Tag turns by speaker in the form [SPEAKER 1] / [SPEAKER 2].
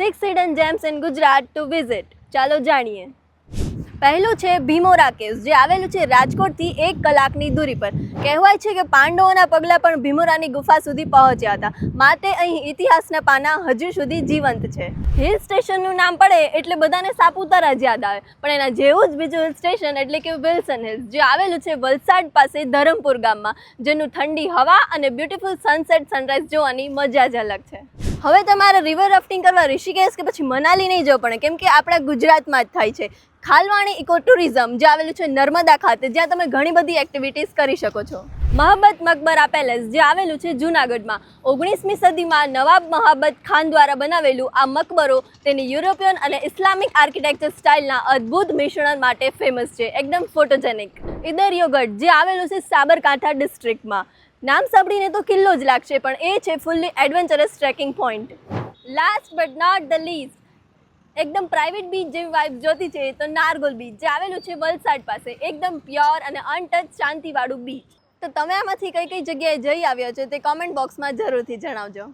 [SPEAKER 1] Six hidden gems in Gujarat to visit ચાલો જાણીએ. પહેલું છે ભીમોરા કેસ, જે આવેલું છે રાજકોટથી એક કલાકની દૂરી પર. કહેવાય છે કે પાંડવોના પગલાં પણ ભીમોરાની ગુફા સુધી પહોંચ્યા હતા. માટે અહીં ઇતિહાસના પાના હજુ સુધી જીવંત છે. હિલ સ્ટેશનનું નામ પડે એટલે બધાને સાપુતારા જ યાદ આવે. પણ એના જેવું જ બીજું હિલ સ્ટેશન એટલે કે વિલ્સન હિલ્સ જે આવેલું છે વલસાડ પાસે ધરમપુર ગામમાં, જેનું ઠંડી હવા અને બ્યુટીફુલ સનસેટ સનરાઈઝ જોવાની મજા જ અલગ છે. હવે તમારે રિવર રાફ્ટિંગ કરવા ઋષિકેશ કે પછી મનાલી નહીં જવું પડે, કેમ કે આપણા ગુજરાતમાં જ થાય છે. ખાલવાણી ઇકો ટુરિઝમ જે આવેલું છે નર્મદા ખાતે, જ્યાં તમે ઘણી બધી એક્ટિવિટીઝ કરી શકો છો. મહાબત મકબરા પેલેસ જે આવેલું છે જૂનાગઢમાં, ઓગણીસમી સદીમાં નવાબ મહાબત ખાન દ્વારા બનાવેલું આ મકબરો તેની યુરોપિયન અને ઇસ્લામિક આર્કિટેક્ચર સ્ટાઇલના અદ્ભુત મિશ્રણ માટે ફેમસ છે. એકદમ ફોટોજેનિક ઇદરિયોગઢ જે આવેલું છે સાબરકાંઠા ડિસ્ટ્રિક્ટમાં નામ સાંભળીને તો કિલ્લો જ લાગશે, પણ એ છે fully adventurous trekking point last but not the least એકદમ પ્રાઇવેટ બીચ જેવી વાઇબ જોતી છે તો નારગોલ બીચ જે આવેલું છે વલસાડ પાસે. એકદમ પ્યોર અને અનટચ શાંતિવાળું બીચ તો તમે આમાંથી કઈ કઈ જગ્યાએ જઈ આવ્યા છો તે કોમેન્ટ બોક્સમાં જરૂરથી જણાવજો.